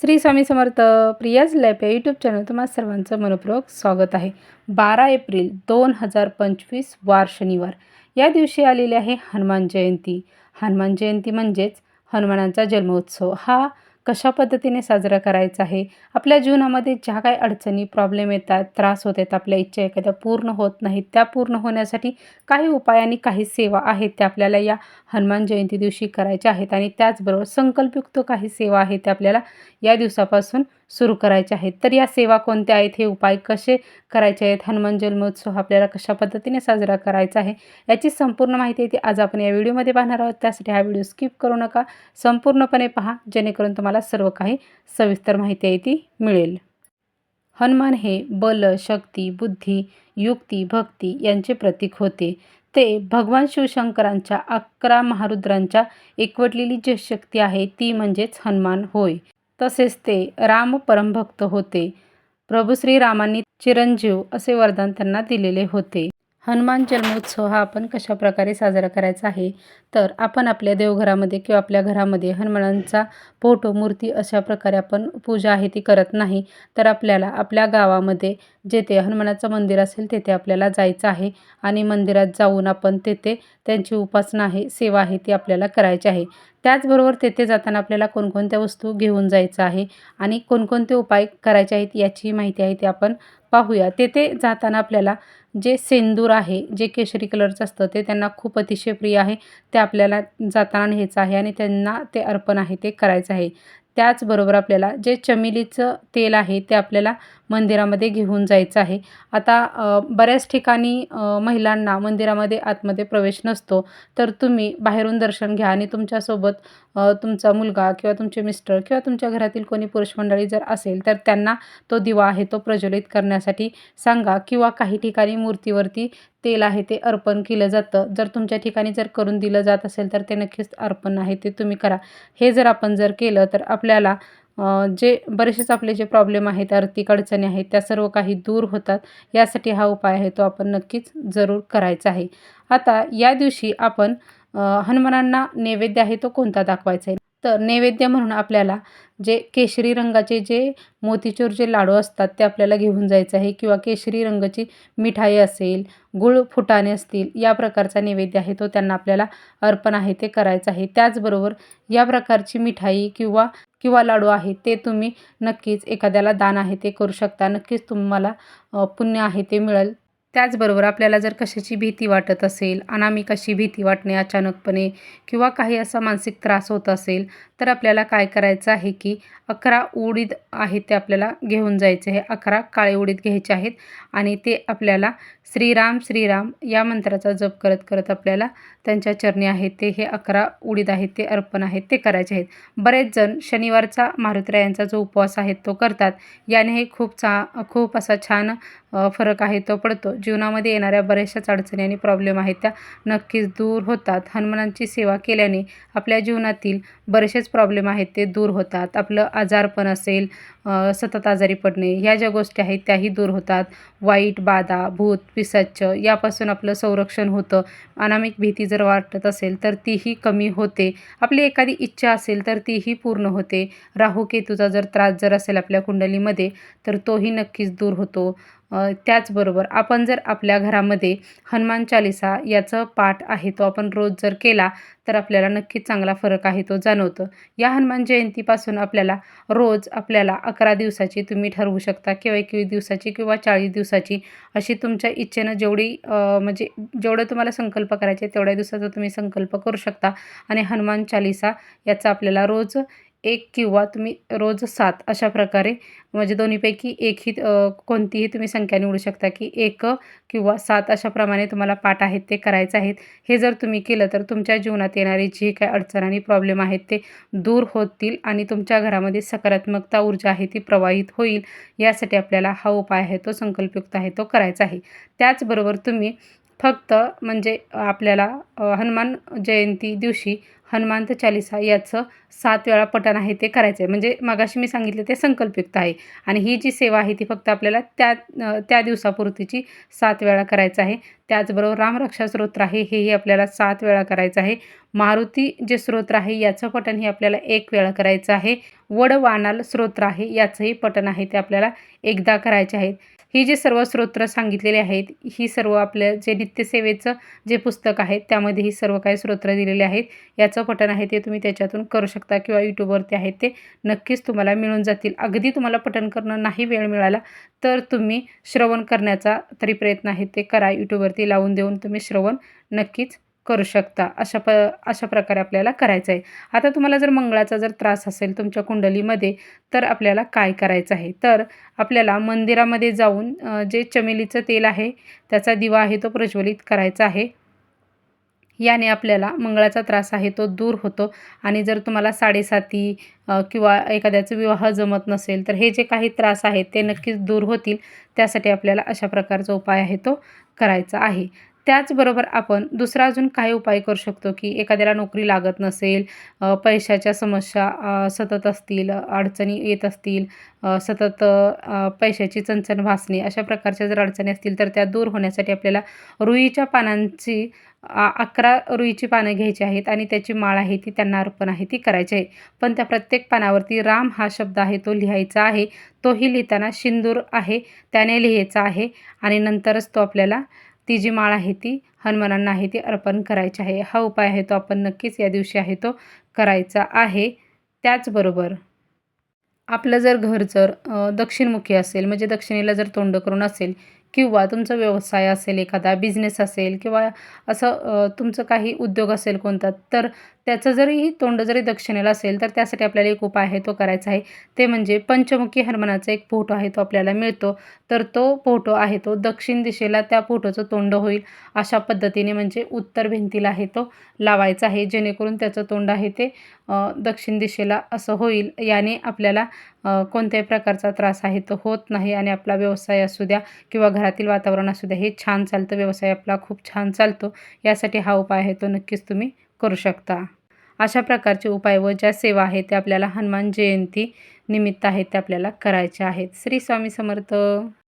श्री स्वामी समर्थ प्रियाज लॅप या यूट्यूब चॅनल तुम्हाला सर्वांचं मनपूर्वक स्वागत आहे. बारा एप्रिल दोन हजार पंचवीस वार शनिवार. या दिवशी आलेली आहे हनुमान जयंती. हनुमान जयंती म्हणजेच हनुमानांचा जन्मोत्सव. हा कशा पद्धतीने साजरा करायचा आहे? आपल्या जीवनामध्ये ज्या काही अडचणी प्रॉब्लेम येतात त्रास होत आहेत आपल्या इच्छा एखाद्या पूर्ण होत नाहीत त्या पूर्ण होण्यासाठी काही उपाय आणि काही सेवा आहेत त्या आपल्याला या हनुमान जयंती दिवशी करायच्या आहेत. आणि त्याचबरोबर संकल्पयुक्त काही सेवा आहेत त्या आपल्याला या दिवसापासून सुरू करायच्या आहेत. तर या सेवा कोणत्या आहेत? हे उपाय कसे करायचे आहेत? हनुमान जन्मोत्सव आपल्याला कशा पद्धतीने साजरा करायचा आहे? याची संपूर्ण माहिती आहे ती आज आपण या व्हिडिओमध्ये पाहणार आहोत. त्यासाठी हा व्हिडिओ स्किप करू नका. संपूर्णपणे पहा जेणेकरून तुम्हाला सर्व काही सविस्तर माहिती आहे ती मिळेल. हनुमान हे बल शक्ती बुद्धी युक्ती भक्ती यांचे प्रतीक होते. ते भगवान शिवशंकरांच्या अकरा महारुद्रांच्या एकवटलेली जी शक्ती आहे ती म्हणजेच हनुमान होय. तसेच ते राम परमभक्त होते. प्रभू श्रीरामांनी चिरंजीव असे वरदान त्यांना दिलेले होते. हनुमान जन्मोत्सव हा आपण कशा प्रकारे साजरा करायचा आहे? तर आपण आपल्या देवघरामध्ये किंवा आपल्या घरामध्ये हनुमानांचा फोटो मूर्ती अशा प्रकारे आपण पूजा आहे ती करत नाही तर आपल्याला आपल्या गावामध्ये जेथे हनुमानाचं मंदिर असेल तेथे आपल्याला जायचं आहे आणि मंदिरात जाऊन आपण तेथे त्यांची उपासना आहे सेवा आहे ती आपल्याला करायची आहे. त्याचबरोबर तेथे जाताना आपल्याला कोणकोणत्या वस्तू घेऊन जायचं आहे आणि कोणकोणते उपाय करायचे आहेत याची माहिती आहे ती आपण पाहूया. तेथे जाताना आपल्याला जे सेंदूर आहे जे केशरी कलरचं असतं ते त्यांना खूप अतिशय प्रिय आहे. ते आपल्याला जाताना न्यायचं आहे आणि त्यांना ते अर्पण आहे ते करायचं आहे. त्याचबरोबर आपल्याला जे चमेलीचं तेल आहे ते आपल्याला मंदिरामध्ये घेऊन जायचं आहे. आता बऱ्याच ठिकाणी महिलांना मंदिरामध्ये आतमध्ये प्रवेश नसतो. तर तुम्ही बाहेरून दर्शन घ्या आणि तुमच्यासोबत तुमचा मुलगा किंवा तुमचे मिस्टर किंवा तुमच्या घरातील कोणी पुरुष मंडळी जर असेल तर त्यांना तो दिवा आहे तो प्रज्वलित करण्यासाठी सांगा किंवा काही ठिकाणी मूर्तीवरती तेल आहे ते अर्पण केलं जातं. जर तुमच्या ठिकाणी जर करून दिलं जात असेल तर ते नक्कीच अर्पण आहे ते तुम्ही करा. हे जर आपण जर केलं तर आपल्याला जे बरेचसेच आपले जे प्रॉब्लेम आहेत आर्थिक अडचणी आहेत त्या सर्व काही दूर होतात. यासाठी हा उपाय आहे तो आपण नक्कीच जरूर करायचा आहे. आता या दिवशी आपण हनुमानांना नैवेद्य आहे तो कोणता दाखवायचा आहे? तर नैवेद्य म्हणून आपल्याला जे केशरी रंगाचे जे मोतीचूर जे लाडू असतात ते आपल्याला घेऊन जायचं आहे किंवा केशरी रंगाची मिठाई असेल गुळ फुटाणे असतील या प्रकारचा नैवेद्य आहे तो त्यांना आपल्याला अर्पण आहे ते करायचं आहे. त्याचबरोबर या प्रकारची मिठाई किंवा किंवा लाडू आहे ते तुम्ही नक्कीच एखाद्याला दान आहे ते करू शकता. नक्कीच तुम्हाला पुण्य आहे ते मिळेल. त्याचबरोबर आपल्याला जर कशाची भीती वाटत असेल अनामिकाशी भीती वाटणे अचानकपणे किंवा काही असा मानसिक त्रास होत असेल तर आपल्याला काय करायचं आहे की अकरा उडीद आहेत ते आपल्याला घेऊन जायचे आहे. अकरा काळे उडीद घ्यायचे आहेत आणि ते आपल्याला श्रीराम श्रीराम या मंत्राचा जप करत करत आपल्याला त्यांच्या चरणी आहेत ते हे अकरा उडीद आहेत ते अर्पण आहेत ते करायचे आहेत. बरेच जण शनिवारचा मारुतरायांचा जो उपवास आहे तो करतात. याने हे खूप चा खूप असा छान फरक आहे तो पडतो. जीवनामध्ये येणाऱ्या बऱ्याचशाच अडचणी आणि प्रॉब्लेम आहेत त्या नक्कीच दूर होतात. हनुमानांची सेवा केल्याने आपल्या जीवनातील बरेचसेच प्रॉब्लेम आहेत ते दूर होतात. आपलं आजारपण असेल सतत आजारी पडणे ह्या ज्या गोष्टी आहेत त्याही दूर होतात. वाईट बाधा भूत पिसाच्च यापासून आपलं संरक्षण होतं. अनामिक भीती जर वाटत असेल तर तीही कमी होते. आपली एखादी इच्छा असेल तर तीही पूर्ण होते. राहू केतूचा जर त्रास जर असेल आपल्या कुंडलीमध्ये तर तोही नक्कीच दूर होतो. त्याचबरोबर आपण जर आपल्या घरामध्ये हनुमान चालिसा याचं पाठ आहे तो आपण रोज जर केला तर आपल्याला नक्कीच चांगला फरक आहे तो जाणवतो. या हनुमान जयंतीपासून आपल्याला रोज आपल्याला अकरा दिवसाची तुम्ही ठरवू शकता किंवा एकवीस दिवसाची किंवा चाळीस दिवसाची अशी तुमच्या इच्छेनं जेवढी म्हणजे जेवढं तुम्हाला संकल्प करायचे तेवढ्या दिवसाचा तुम्ही संकल्प करू शकता. आणि हनुमान चालिसा याचा आपल्याला रोज एक किंवा तुम्ही रोज सात अशा प्रकारे म्हणजे दोन्हीपैकी एक ही कोणतीही तुम्ही संख्या निवडू शकता की एक किंवा सात अशाप्रमाणे तुम्हाला पाठ आहेत ते करायचे आहेत. हे जर तुम्ही केलं तर तुमच्या जीवनात येणारी जी काही अडचण आणि प्रॉब्लेम आहेत ते दूर होतील आणि तुमच्या घरामध्ये सकारात्मकता ऊर्जा आहे ती प्रवाहित होईल. यासाठी आपल्याला हा उपाय आहे तो संकल्पयुक्त आहे तो करायचा आहे. त्याचबरोबर तुम्ही फक्त म्हणजे आपल्याला हनुमान जयंती दिवशी हनुमंत चालिसा याचं सात वेळा पठण आहे ते करायचं आहे म्हणजे मगाशी मी सांगितले ते संकल्पयुक्त आहे. आणि ही जी सेवा आहे ती फक्त आपल्याला त्या त्या दिवसापुरतीची सात वेळा करायचं आहे. त्याचबरोबर रामरक्षा स्तोत्र आहे हेही आपल्याला सात वेळा करायचं आहे. मारुती जे स्तोत्र आहे याचं पठण हे आपल्याला एक वेळा करायचं आहे. वडवानाल स्तोत्र आहे याचंही पठण आहे ते आपल्याला एकदा करायचे आहेत. ही जी सर्व स्तोत्र सांगितलेले आहेत ही सर्व आपल्या जे नित्यसेवेचं जे पुस्तक आहे त्यामध्ये ही सर्व काही स्तोत्र दिलेले आहेत. याचं पठण आहे ते तुम्ही त्याच्यातून करू शकता किंवा यूट्यूबवरती आहे ते नक्कीच तुम्हाला मिळून जातील. अगदी तुम्हाला पठण करणं नाही वेळ मिळाला तर तुम्ही श्रवण करण्याचा तरी प्रयत्न आहे ते करा. यूट्यूबवरती लावून देऊन तुम्ही श्रवण नक्कीच करू शकता. अशा प अशा प्रकारे आपल्याला करायचं आहे. आता तुम्हाला जर मंगळाचा जर त्रास असेल तुमच्या कुंडलीमध्ये तर आपल्याला काय करायचं आहे? तर आपल्याला मंदिरामध्ये जाऊन जे चमेलीचं तेल आहे त्याचा दिवा आहे तो प्रज्वलित करायचा आहे. याने आपल्याला मंगळाचा त्रास आहे तो दूर होतो. आणि जर तुम्हाला साडेसाती किंवा एखाद्याचं विवाह जमत नसेल तर हे जे काही त्रास आहेत ते नक्कीच दूर होतील. त्यासाठी आपल्याला अशा प्रकारचा उपाय आहे तो करायचा आहे. त्याचबरोबर आपण दुसरा अजून काय उपाय करू शकतो की एखाद्याला नोकरी लागत नसेल पैशाच्या समस्या सतत असतील अडचणी येत असतील सतत पैशाची चणचण भासणे अशा प्रकारच्या जर अडचणी असतील तर त्या दूर होण्यासाठी आपल्याला रुईच्या पानांची अकरा रुईची पानं घ्यायची आहेत आणि त्याची माळ आहे ती त्यांना अर्पण आहे ती करायची आहे. पण त्या प्रत्येक पानावरती राम हा शब्द आहे तो लिहायचा आहे. तोही लिहिताना शिंदूर आहे त्याने लिहायचा आहे आणि नंतरच तो आपल्याला ती जी माळ आहे ती हनुमानांना आहे ती अर्पण करायची आहे. हा उपाय आहे तो आपण नक्कीच या दिवशी आहे तो करायचा आहे. त्याचबरोबर आपलं जर घर जर दक्षिणमुखी असेल म्हणजे दक्षिणेला जर तोंड करून असेल किंवा तुमचा व्यवसाय असेल एखादा बिझनेस असेल किंवा असं तुमचं काही उद्योग असेल कोणता तर त्याचं जरी तोंड जरी दक्षिणेला असेल तर त्यासाठी आपल्याला एक उपाय आहे तो करायचा आहे. ते म्हणजे पंचमुखी हनुमानाचा एक फोटो आहे तो आपल्याला मिळतो. तर तो फोटो आहे तो दक्षिण दिशेला त्या फोटोचं तोंड होईल अशा पद्धतीने म्हणजे उत्तर भिंतीला आहे तो लावायचा आहे. जेणेकरून त्याचं तोंड आहे ते दक्षिण दिशेला असं होईल. याने आपल्याला कोणत्याही प्रकारचा त्रास आहे तो होत नाही आणि आपला व्यवसाय असू द्या किंवा घरातील वातावरण असू द्या हे छान चालतं. व्यवसाय आपला खूप छान चालतो. यासाठी हा उपाय आहे तो नक्कीच तुम्ही करू शकता. अशा प्रकारचे उपाय व ज्या सेवा आहेत त्या आपल्याला हनुमान जयंती निमित्त आहेत त्या आपल्याला करायच्या आहेत. श्री स्वामी समर्थ.